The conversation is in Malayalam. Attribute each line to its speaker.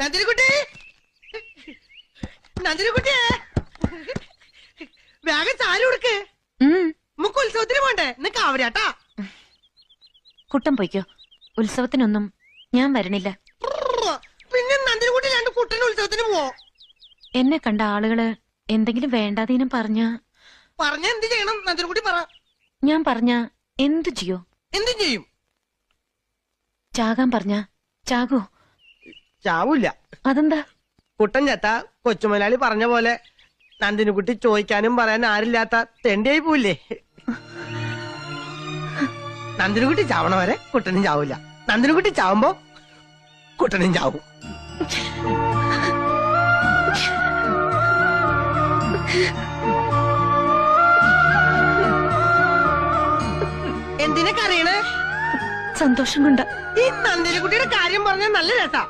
Speaker 1: നന്ദിനിക്കുട്ടി? നന്ദിനിക്കുട്ടിയെ വേഗം ചാരി കൊടുക്ക്. നമുക്ക് ഉത്സവത്തിന് പോണ്ടേ? ഇന്ന് കാവടിയാട്ടാ
Speaker 2: കുട്ടൻ പൊയ്ക്കോ. ഉത്സവത്തിനൊന്നും ഞാൻ വരണില്ല
Speaker 1: പിന്നെ നന്ദിനിക്കുട്ടി രണ്ട് കുട്ടൻ ഉത്സവത്തിന് പോവോ?
Speaker 2: എന്നെ കണ്ട ആളുകൾ എന്തെങ്കിലും വേണ്ടാതീനം പറഞ്ഞ
Speaker 1: പറഞ്ഞ എന്ത് ചെയ്യണം? നന്ദിനിക്കുട്ടി പറ.
Speaker 2: ഞാൻ പറഞ്ഞ എന്തു ചെയ്യോ?
Speaker 1: എന്തും ചെയ്യും.
Speaker 2: ചാകാൻ പറഞ്ഞ ചാകോ.
Speaker 1: ചാവൂല
Speaker 2: അതെന്താ?
Speaker 1: കുട്ടൻ ചത്ത കൊച്ചുമലാളി പറഞ്ഞ പോലെ. നന്ദിനിക്കുട്ടി ചോദിക്കാനും പറയാനും ആരില്ലാത്ത തെണ്ടിയായി പോവില്ലേ? നന്ദിനിക്കുട്ടി ചാവണ വരെ കുട്ടനും ചാവൂല. നന്ദിനിക്കുട്ടി ചാവുമ്പോ കുട്ടനും ചാവും. എന്തിനൊക്കെ അറിയണേ
Speaker 2: സന്തോഷം കൊണ്ട്.
Speaker 1: ഈ നന്ദിനിക്കുട്ടിയുടെ കാര്യം പറഞ്ഞ നല്ല രസാ.